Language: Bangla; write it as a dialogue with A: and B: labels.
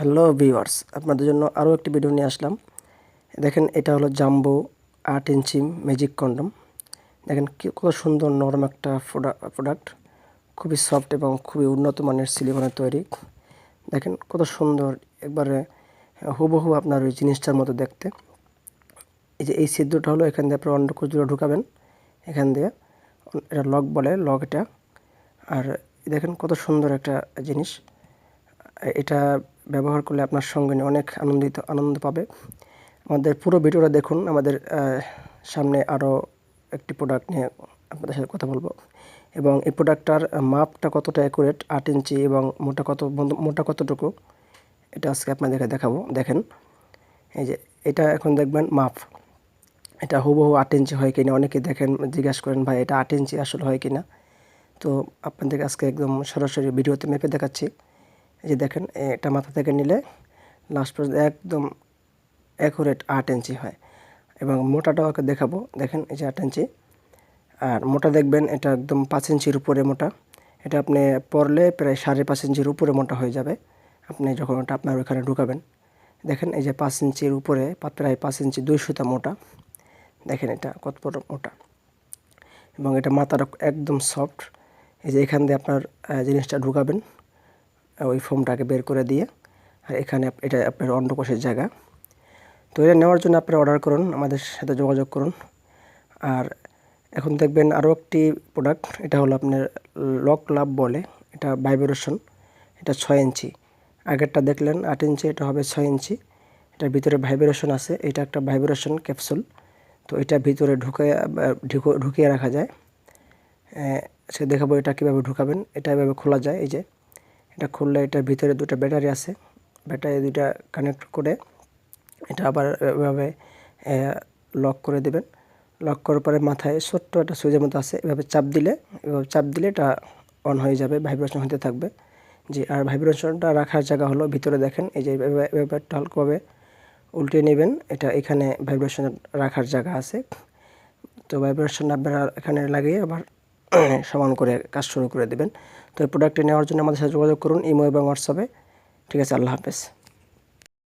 A: হ্যালো ভিউয়ার্স আপনাদের জন্য আরও একটি ভিডিও নিয়ে আসলাম। দেখেন, এটা হলো জাম্বো আট ইঞ্চি ম্যাজিক কন্ডম দেখেন কত সুন্দর, নরম একটা প্রোডাক্ট খুবই সফট এবং খুবই উন্নত মানের সিলিকনের তৈরি। দেখেন, কত সুন্দর, একবারে হুবহু আপনার ওই জিনিসটার মতো দেখতে। এই যে, এই সিদ্ধটা হলো, এখান দিয়ে আপনার অন্ডকোষগুলো ঢুকাবেন। এখান দিয়ে, এটা লক বলে লক এটা। আর দেখেন, কত সুন্দর একটা জিনিস। এটা ব্যবহার করলে আপনার সঙ্গে অনেক আনন্দিত, আনন্দ পাবে। আমাদের পুরো ভিডিওটা দেখুন, আমাদের সামনে আরও একটি প্রোডাক্ট নিয়ে আপনাদের সাথে কথা বলব। এবং এই প্রোডাক্টটার মাপটা কতটা অ্যাকুরেট আট ইঞ্চি এবং মোটা কত, মোটা কতটুকু, এটা আজকে আপনাদেরকে দেখাবো। দেখেন, এই যে এটা এখন দেখবেন মাপ। এটা হুবহু আট ইঞ্চি হয় কিনা, অনেকে দেখেন, জিজ্ঞাসা করেন, ভাই, এটা আট ইঞ্চি আসলে হয় কিনা? তো আপনাদেরকে আজকে একদম সরাসরি ভিডিওতে মেপে দেখাচ্ছি। এই যে দেখেন এটা মাথা থেকে নিলে লাস্ট পর্যন্ত একদম অ্যাকুরেট আট ইঞ্চি হয়। এবং মোটাটাও ওকে দেখাবো। দেখেন, এই যে আট ইঞ্চি। আর মোটা দেখবেন, এটা একদম পাঁচ ইঞ্চির উপরে মোটা। এটা আপনি পরলে প্রায় সাড়ে পাঁচ ইঞ্চির উপরে মোটা হয়ে যাবে। আপনি যখন ওটা আপনার ওখানে ঢুকাবেন। দেখেন, এই যে পাঁচ ইঞ্চির উপরে প্রায় পাঁচ ইঞ্চি দুই সুতা মোটা। দেখেন, এটা কত বড় মোটা। এবং এটা মাথাটা একদম সফট এই যে এখান দিয়ে আপনার জিনিসটা ঢুকাবেন। ওই ফোমটাকে বের করে দিয়ে, আর এখানে এটা আপনার অন্ডকোষের জায়গা। তো এটা নেওয়ার জন্য আপনারা অর্ডার করুন, আমাদের সাথে যোগাযোগ করুন। আর এখন দেখবেন আরও একটি প্রোডাক্ট এটা হলো আপনার লক লাভ বলে, এটা ভাইব্রেশন এটা ছয় ইঞ্চি। আগেরটা দেখলেন আট ইঞ্চি, এটা হবে ছয় ইঞ্চি। এটার ভিতরে ভাইব্রেশন আছে, এটা একটা ভাইব্রেশন ক্যাপসুল তো এটা ভিতরে ঢুকে ঢুকিয়ে রাখা যায়। সে দেখাবো এটা কীভাবে ঢুকাবেন, এটা এভাবে খোলা যায়, এই যে। এটা খুললে এটার ভিতরে দুটো ব্যাটারি আছে। ব্যাটারি দুইটা কানেক্ট করে এটা আবার এভাবে লক করে দেবেন। লক করার পরে মাথায় ছোট্ট একটা সুইচের মতো আছে, এভাবে চাপ দিলে, এভাবে চাপ দিলে এটা অন হয়ে যাবে ভাইব্রেশন হতে থাকবে। জি আর ভাইব্রেশনটা রাখার জায়গা হলো ভিতরে দেখেন, এই যে এভাবে হালকাভাবে উল্টে নেবেন, এটা এখানে ভাইব্রেশন রাখার জায়গা আছে। তো ভাইব্রেশন আপনারা এখানে লাগিয়ে আবার সমান করে কাজ শুরু করে দেবেন। তো এই প্রোডাক্টটি নেওয়ার জন্য আমাদের সাথে যোগাযোগ করুন, ইমো এবং হোয়াটসঅ্যাপে ঠিক আছে, আল্লাহ হাফেজ।